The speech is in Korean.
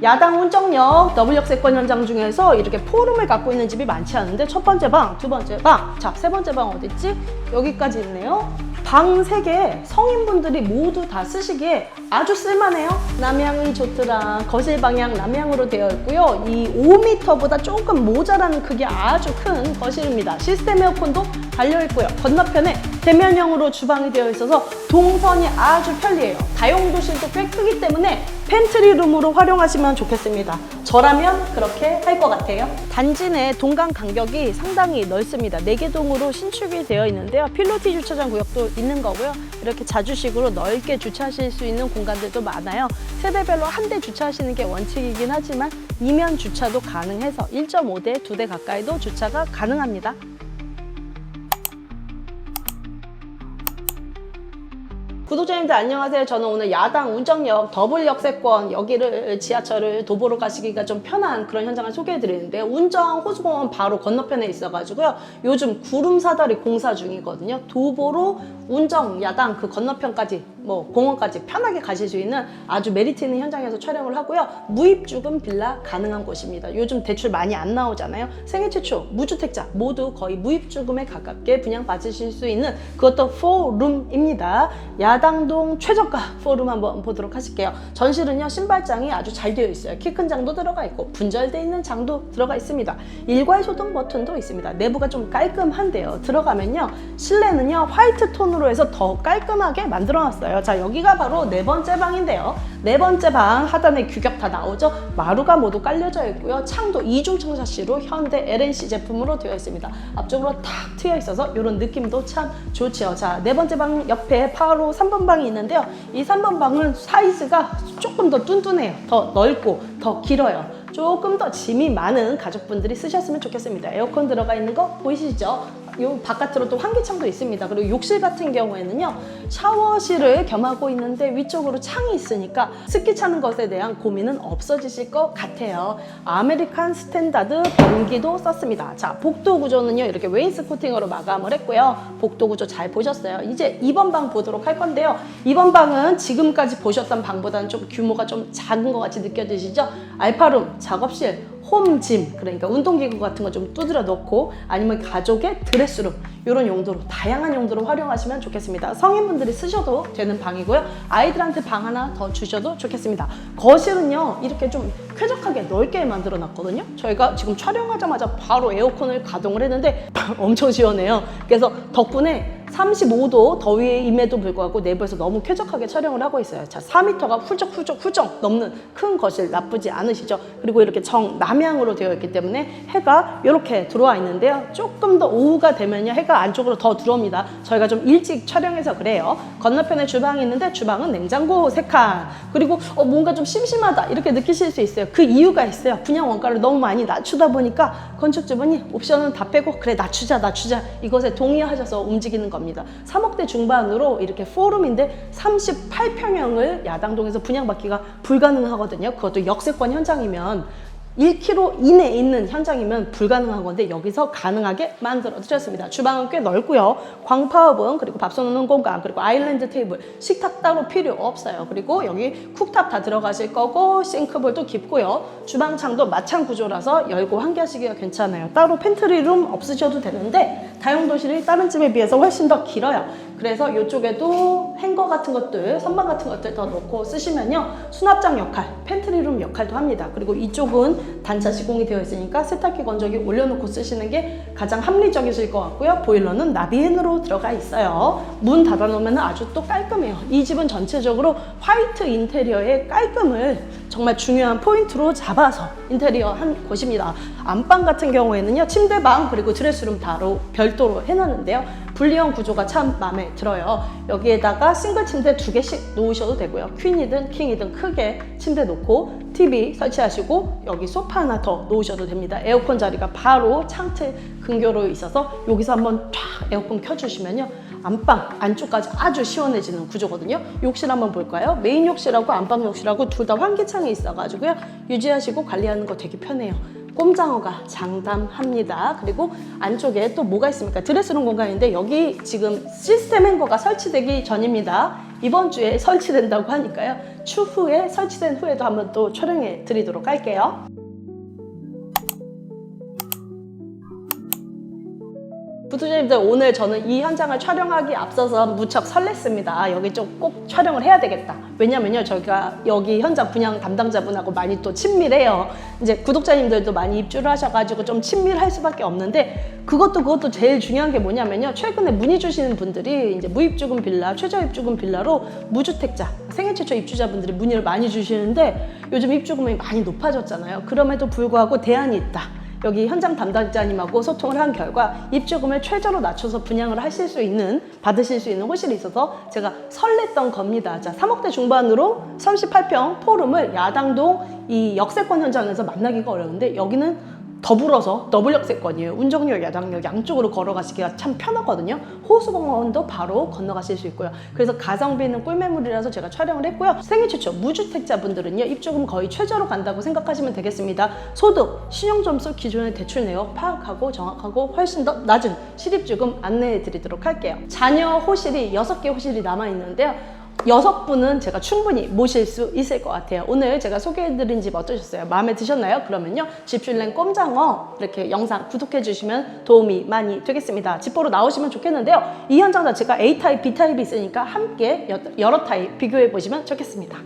야당 운정역 더블 역세권 현장 중에서 이렇게 포rum을 갖고 있는 집이 많지 않은데 첫 번째 방, 두 번째 방, 자, 세 번째 방 어딨지? 여기까지 있네요. 방 세 개 성인분들이 모두 다 쓰시기에 아주 쓸만해요. 남향이 좋더라. 거실 방향 남향으로 되어 있고요. 이 5m보다 조금 모자라는 크기 아주 큰 거실입니다. 시스템 에어컨도 달려 있고요. 건너편에 대면형으로 주방이 되어 있어서 동선이 아주 편리해요. 다용도실도 꽤 크기 때문에 팬트리룸으로 활용하시면 좋겠습니다. 저라면 그렇게 할 것 같아요. 단지 내 동강 간격이 상당히 넓습니다. 4개 동으로 신축이 되어 있는데요. 필로티 주차장 구역도 있는 거고요. 이렇게 자주식으로 넓게 주차하실 수 있는 공간들도 많아요. 세대별로 한 대 주차하시는 게 원칙이긴 하지만 이면 주차도 가능해서 1.5대, 2대 가까이도 주차가 가능합니다. 구독자님들 안녕하세요. 저는 오늘 야당 운정역 더블 역세권 여기를 지하철을 도보로 가시기가 좀 편한 그런 현장을 소개해 드리는데 운정 호수공원 바로 건너편에 있어가지고요. 요즘 구름 사다리 공사 중이거든요. 도보로 운정 야당 그 건너편까지 뭐 공원까지 편하게 가실 수 있는 아주 메리트 있는 현장에서 촬영을 하고요. 무입주금 빌라 가능한 곳입니다. 요즘 대출 많이 안 나오잖아요. 생애 최초 무주택자 모두 거의 무입주금에 가깝게 분양 받으실 수 있는 그것도 4룸입니다. 야당동 최저가 4룸 한번 보도록 하실게요. 전실은요 신발장이 아주 잘 되어 있어요. 키 큰 장도 들어가 있고 분절돼 있는 장도 들어가 있습니다. 일괄 소등 버튼도 있습니다. 내부가 좀 깔끔한데요. 들어가면요 실내는요 화이트 톤으로 해서 더 깔끔하게 만들어놨어요. 자 여기가 바로 네 번째 방인데요. 네 번째 방 하단에 규격 다 나오죠. 마루가 모두 깔려져 있고요. 창도 이중청 샤시로 현대 LNC 제품으로 되어 있습니다. 앞쪽으로 탁 트여 있어서 이런 느낌도 참 좋지요. 자, 네 번째 방 옆에 바로 3번 방이 있는데요. 이 3번 방은 사이즈가 조금 더 뚠뚠해요. 더 넓고 더 길어요. 조금 더 짐이 많은 가족분들이 쓰셨으면 좋겠습니다. 에어컨 들어가 있는 거 보이시죠? 요 바깥으로 또 환기창도 있습니다. 그리고 욕실 같은 경우에는요 샤워실을 겸하고 있는데 위쪽으로 창이 있으니까 습기 차는 것에 대한 고민은 없어지실 것 같아요. 아메리칸 스탠다드 변기도 썼습니다. 자 복도 구조는요 이렇게 웨인스 코팅으로 마감을 했고요. 복도 구조 잘 보셨어요. 이제 2번 방 보도록 할 건데요. 2번 방은 지금까지 보셨던 방보다는 좀 규모가 좀 작은 것 같이 느껴지시죠? 알파룸, 작업실, 홈짐 그러니까 운동기구 같은 거 좀 두드려 넣고 아니면 가족의 드레스룸 이런 용도로 다양한 용도로 활용하시면 좋겠습니다 성인분들이 쓰셔도 되는 방이고요 아이들한테 방 하나 더 주셔도 좋겠습니다 거실은요 이렇게 좀 쾌적하게 넓게 만들어 놨거든요 저희가 지금 촬영하자마자 바로 에어컨을 가동을 했는데 엄청 시원해요 그래서 덕분에 35도 더위임에도 불구하고 내부에서 너무 쾌적하게 촬영을 하고 있어요. 자, 4m가 훌쩍 훌쩍 훌쩍 넘는 큰 거실 나쁘지 않으시죠? 그리고 이렇게 정 남향으로 되어 있기 때문에 해가 이렇게 들어와 있는데요. 조금 더 오후가 되면요. 해가 안쪽으로 더 들어옵니다. 저희가 좀 일찍 촬영해서 그래요. 건너편에 주방이 있는데 주방은 냉장고 세칸 그리고 어, 뭔가 좀 심심하다 이렇게 느끼실 수 있어요. 그 이유가 있어요. 분양 원가를 너무 많이 낮추다 보니까 건축주분이 옵션은 다 빼고 그래 낮추자 낮추자 이것에 동의하셔서 움직이는 겁니다. 3억대 중반으로 이렇게 포rum인데 38평형을 야당동에서 분양받기가 불가능하거든요. 그것도 역세권 현장이면 1km 이내에 있는 현장이면 불가능한 건데 여기서 가능하게 만들어 드렸습니다. 주방은 꽤 넓고요. 광파업은 그리고 밥솥 넣는 공간 그리고 아일랜드 테이블 식탁 따로 필요 없어요. 그리고 여기 쿡탑 다 들어가실 거고 싱크볼도 깊고요. 주방창도 마창 구조라서 열고 환기하시기가 괜찮아요. 따로 팬트리룸 없으셔도 되는데 다용도실이 다른 집에 비해서 훨씬 더 길어요. 그래서 이쪽에도 행거 같은 것들, 선반 같은 것들 더 넣고 쓰시면요. 수납장 역할, 팬트리룸 역할도 합니다. 그리고 이쪽은 단차 시공이 되어 있으니까 세탁기 건조기 올려놓고 쓰시는 게 가장 합리적이실 것 같고요. 보일러는 나비엔으로 들어가 있어요. 문 닫아놓으면 아주 또 깔끔해요. 이 집은 전체적으로 화이트 인테리어의 깔끔을 정말 중요한 포인트로 잡아서 인테리어 한 곳입니다. 안방 같은 경우에는요. 침대방 그리고 드레스룸 다로 별도로 해놨는데요. 분리형 구조가 참 마음에 들어요. 여기에다가 싱글 침대 두 개씩 놓으셔도 되고요. 퀸이든 킹이든 크게 침대 놓고 TV 설치하시고 여기 소파 하나 더 놓으셔도 됩니다. 에어컨 자리가 바로 창틀 근교로 있어서 여기서 한번 쫙 에어컨 켜주시면요. 안방 안쪽까지 아주 시원해지는 구조거든요. 욕실 한번 볼까요? 메인 욕실하고 안방 욕실하고 둘 다 환기창이 있어가지고요. 유지하시고 관리하는 거 되게 편해요. 꼼장어가 장담합니다. 그리고 안쪽에 또 뭐가 있습니까? 드레스룸 공간인데 여기 지금 시스템 행거가 설치되기 전입니다. 이번 주에 설치된다고 하니까요. 추후에 설치된 후에도 한번 또 촬영해 드리도록 할게요. 구독자님들 오늘 저는 이 현장을 촬영하기 앞서서 무척 설렜습니다. 아, 여기 좀 꼭 촬영을 해야 되겠다. 왜냐면요 저희가 여기 현장 분양 담당자분하고 많이 또 친밀해요. 이제 구독자님들도 많이 입주를 하셔가지고 좀 친밀할 수밖에 없는데 그것도 그것도 제일 중요한 게 뭐냐면요 최근에 문의 주시는 분들이 이제 무입주금 빌라, 최저 입주금 빌라로 무주택자 생애 최초 입주자분들이 문의를 많이 주시는데 요즘 입주금이 많이 높아졌잖아요. 그럼에도 불구하고 대안이 있다. 여기 현장 담당자님하고 소통을 한 결과 입주금을 최저로 낮춰서 분양을 하실 수 있는 받으실 수 있는 호실이 있어서 제가 설렜던 겁니다. 자, 3억대 중반으로 38평 포룸을 야당동 이 역세권 현장에서 만나기가 어려운데 여기는 더불어서 더블 역세권이에요. 운정역, 야당역 양쪽으로 걸어가시기가 참 편하거든요. 호수공원도 바로 건너가실 수 있고요. 그래서 가성비는 꿀매물이라서 제가 촬영을 했고요. 생애 최초 무주택자분들은요 입주금 거의 최저로 간다고 생각하시면 되겠습니다. 소득, 신용점수 기존의 대출 내역 파악하고 정확하고 훨씬 더 낮은 실입주금 안내해 드리도록 할게요. 자녀 호실이 6개 호실이 남아 있는데요. 여섯 분은 제가 충분히 모실 수 있을 것 같아요. 오늘 제가 소개해드린 집 어떠셨어요? 마음에 드셨나요? 그러면요. 집슐랭 꼼장어 이렇게 영상 구독해주시면 도움이 많이 되겠습니다. 집 보러 나오시면 좋겠는데요. 이 현장 자체가 A타입, B타입이 있으니까 함께 여- 여러 타입 비교해보시면 좋겠습니다.